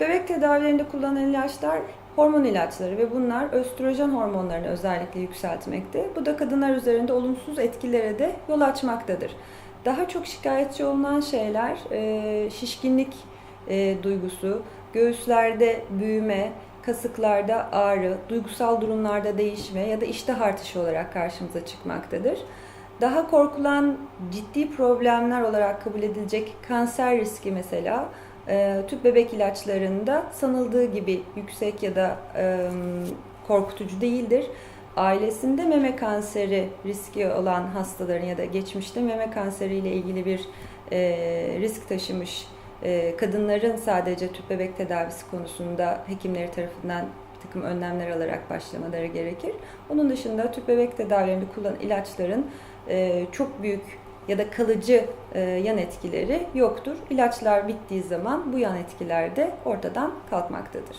Bebek tedavilerinde kullanılan ilaçlar hormon ilaçları ve bunlar östrojen hormonlarını özellikle yükseltmekte. Bu da kadınlar üzerinde olumsuz etkilere de yol açmaktadır. Daha çok şikayetçi olunan şeyler e, şişkinlik e, duygusu, göğüslerde büyüme, kasıklarda ağrı, duygusal durumlarda değişme ya da iştah artışı olarak karşımıza çıkmaktadır. Daha korkulan ciddi problemler olarak kabul edilecek kanser riski mesela e, tüp bebek ilaçlarında sanıldığı gibi yüksek ya da e, korkutucu değildir. Ailesinde meme kanseri riski olan hastaların ya da geçmişte meme kanseri ile ilgili bir e, risk taşımış e, kadınların sadece tüp bebek tedavisi konusunda hekimleri tarafından bir takım önlemler alarak başlamaları gerekir. Onun dışında tüp bebek tedavilerinde kullanılan ilaçların çok büyük ya da kalıcı e, yan etkileri yoktur. İlaçlar bittiği zaman bu yan etkiler de ortadan kalkmaktadır.